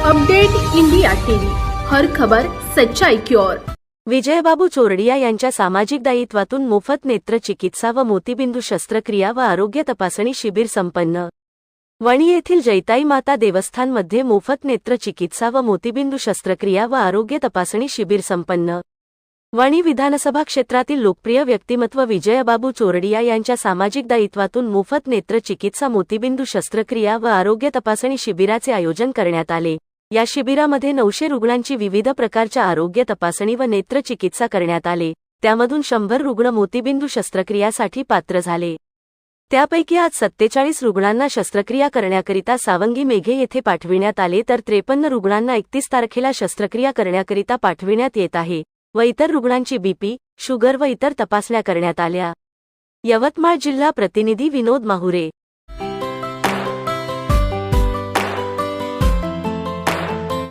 Update India TV. हर खबर सच्चाई की ओर. विजयबाबू चोरडिया यांच्या सामाजिक दायित्वातून मोफत नेत्र चिकित्सा व मोतीबिंदू शस्त्रक्रिया व आरोग्य तपासणी शिबिर संपन्न. वणी येथील जैताई माता देवस्थानमध्ये मोफत नेत्र चिकित्सा व मोतीबिंदू शस्त्रक्रिया व आरोग्य तपासणी शिबिर संपन्न. वणी विधानसभा क्षेत्रातील लोकप्रिय व्यक्तिमत्व विजयबाबू चोरडिया यांच्या सामाजिक दायित्वातून मोफत नेत्र चिकित्सा मोतीबिंदू शस्त्रक्रिया व आरोग्य तपासणी शिबिराचे आयोजन करण्यात आले. या शिबिरामध्ये नऊशे रुग्णांची विविध प्रकारच्या आरोग्य तपासणी व नेत्र चिकित्सा करण्यात आले. त्यामधून शंभर रुग्ण मोतीबिंदू शस्त्रक्रियासाठी पात्र झाले. त्यापैकी आज सत्तेचाळीस रुग्णांना शस्त्रक्रिया करण्याकरिता सावंगी मेघे येथे पाठविण्यात आले तर त्रेपन्न रुग्णांना एकतीस तारखेला शस्त्रक्रिया करण्याकरिता पाठविण्यात येत आहे व इतर रुग्णांची बीपी शुगर व इतर तपासण्या करण्यात आल्या. यवतमाळ जिल्हा प्रतिनिधी विनोद माहुरे